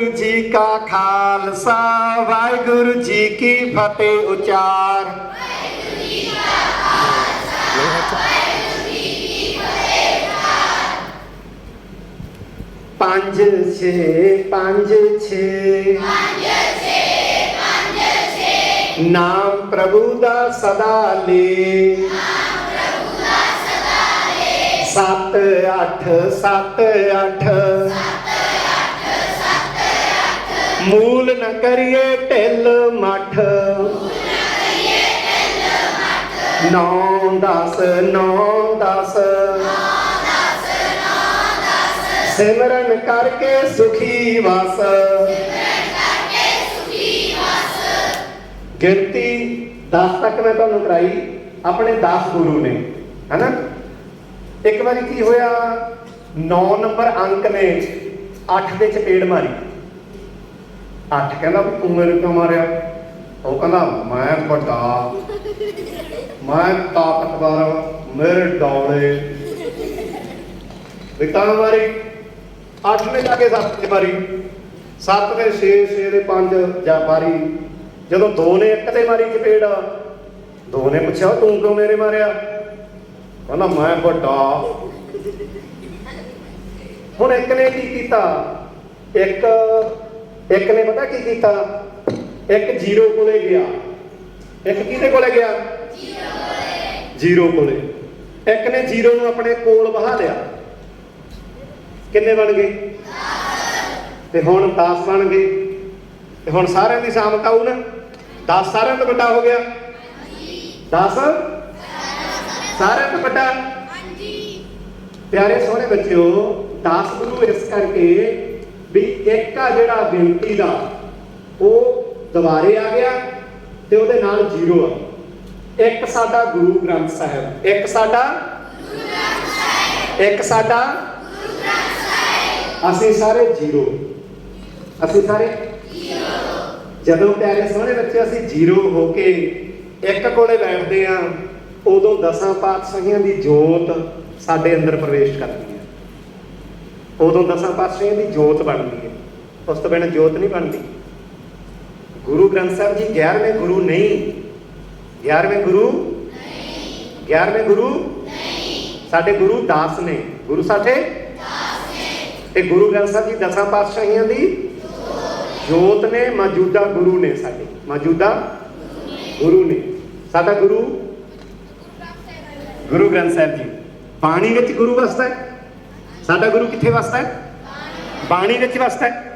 ਵਾਹਿਗੁਰੂ ਜੀ ਕਾ ਖਾਲਸਾ, ਵਾਹਿਗੁਰੂ ਜੀ ਕੀ ਫਤਿਹ ਉਚਾਰ। ਪੰਜ ਛੇ ਪੰਜ ਛੇ। ਨਾਮ ਪ੍ਰਭੂ ਦਾ ਸਦਾ ਲੇ। ਸੱਤ ਅੱਠ ਸੱਤ ਅੱਠ। ਮੂਲ ਨ ਕਰੀਏ ਢਿੱਲ ਮੱਠ। ਨੌ ਦਸ ਨੌ ਦਸ। ਸਿਮਰਨ ਕਰਕੇ ਸੁਖੀ ਵਸ। ਗਿਣਤੀ 10 ਤੱਕ ਮੈਂ ਤੁਹਾਨੂੰ ਕਰਾਈ, ਆਪਣੇ 10 ਗੁਰੂ ਨੇ, ਹੈਨਾ? ਇੱਕ ਵਾਰੀ ਕੀ ਹੋਇਆ? 9 ਨੰਬਰ ਅੰਕ ਨੇ 8 ਦੇ ਚਪੇੜ ਮਾਰੀ। ਅੱਠ ਕਹਿੰਦਾ ਵੀ ਤੂੰ ਮੇਰੇ ਕਿਉਂ ਮਾਰਿਆ? ਉਹ ਕਹਿੰਦਾ, ਮੈਂ ਵੱਡਾ। ਮੈਂ ਤਾਕਤਵਰ, ਮੇਰੇ ਡੌਲੇ। ਵਿਕਾਂ ਮਾਰੀ 8 ਨੇ ਜਾ ਕੇ 7 ਤੇ ਮਾਰੀ 7 ਤੇ 6 6 ਦੇ 5 ਜਾਂ ਮਾਰੀ ਜਦੋਂ 2 ਨੇ ਇੱਕ ਤੇ ਮਾਰੀ ਚਪੇੜ, ਦੋ ਨੇ ਪੁੱਛਿਆ ਤੂੰ ਕਿਉਂ ਮੇਰੇ ਮਾਰਿਆ? ਕਹਿੰਦਾ, ਮੈਂ ਵੱਡਾ। ਹੁਣ ਇੱਕ ਨੇ ਕੀ ਕੀਤਾ? ਇੱਕ ਇੱਕ ਨੇ ਪਤਾ ਕੀ ਕੀਤਾ? ਇੱਕ ਜ਼ੀਰੋ ਕੋਲੇ ਗਿਆ। ਇੱਕ ਕਿਹਦੇ ਕੋਲੇ ਗਿਆ? ਜ਼ੀਰੋ ਕੋਲੇ। ਇੱਕ ਨੇ ਜ਼ੀਰੋ ਨੂੰ ਆਪਣੇ ਕੋਲ ਬਹਾ ਲਿਆ। ਕਿੰਨੇ ਬਣ ਗਏ? ਤੇ ਹੁਣ 10 ਬਣ ਗਏ। ਤੇ ਹੁਣ ਸਾਰਿਆਂ ਦੀ ਸਾਮਤ ਆਊ ਨਾ 10 ਸਾਰਿਆਂ ਤੋਂ ਵੱਡਾ ਹੋ ਗਿਆ। 10 ਸਾਰਿਆਂ ਤੋਂ ਵੱਡਾ? ਪਿਆਰੇ ਸੋਹਣੇ ਬੱਚਿਓ 10 ਗੁਰੂ ਇਸ ਕਰਕੇ ਵੀ ਇੱਕ ਆ ਜਿਹੜਾ ਗਿਣਤੀ ਦਾ, ਉਹ ਦੁਬਾਰੇ ਆ ਗਿਆ ਤੇ ਉਹਦੇ ਨਾਲ ਜ਼ੀਰੋ ਆ। ਇੱਕ ਸਾਡਾ ਗੁਰੂ ਗ੍ਰੰਥ ਸਾਹਿਬ, ਇੱਕ ਸਾਡਾ ਇੱਕ ਸਾਡਾ ਅਸੀਂ ਸਾਰੇ ਜ਼ੀਰੋ। ਅਸੀਂ ਸਾਰੇ ਜਦੋਂ ਪਿਆਰੇ ਸੋਹਣੇ ਬੱਚੇ ਅਸੀਂ ਜ਼ੀਰੋ ਹੋ ਕੇ ਇੱਕ ਕੋਲੇ ਬੈਠਦੇ ਆ ਉਦੋਂ ਦਸਾਂ ਪਾਤਸ਼ਾਹੀਆਂ ਦੀ ਜੋਤ ਸਾਡੇ ਅੰਦਰ ਪ੍ਰਵੇਸ਼ ਕਰਦੀ। ਉਦੋਂ ਦਸਾਂ ਪਾਤਸ਼ਾਹੀਆਂ ਦੀ ਜੋਤ ਬਣਦੀ ਹੈ। ਉਸ ਤੋਂ ਬਿਨਾਂ ਜੋਤ ਨਹੀਂ ਬਣਦੀ। ਗੁਰੂ ਗ੍ਰੰਥ ਸਾਹਿਬ ਜੀ 11ਵੇਂ ਗੁਰੂ ਨਹੀਂ। 11ਵੇਂ ਗੁਰੂ ਨਹੀਂ। 11ਵੇਂ ਗੁਰੂ ਨਹੀਂ। ਸਾਡੇ ਗੁਰੂ ਦਾਸ ਨੇ। ਗੁਰੂ ਸਾਡੇ ਤੇ ਗੁਰੂ ਗ੍ਰੰਥ ਸਾਹਿਬ ਜੀ ਦਸਾਂ ਪਾਤਸ਼ਾਹੀਆਂ ਦੀ ਜੋਤ ਨੇ, ਮੌਜੂਦਾ ਗੁਰੂ ਨੇ ਸਾਡੇ। ਮੌਜੂਦਾ ਗੁਰੂ ਨੇ। ਸਾਡਾ ਗੁਰੂ ਗੁਰੂ ਗ੍ਰੰਥ ਸਾਹਿਬ ਜੀ। ਬਾਣੀ ਵਿੱਚ ਗੁਰੂ ਵਸਦਾ ਹੈ। ਸਾਡਾ ਗੁਰੂ ਕਿੱਥੇ ਵਸਦਾ ਹੈ? ਬਾਣੀ ਵਿੱਚ ਵਸਦਾ ਹੈ।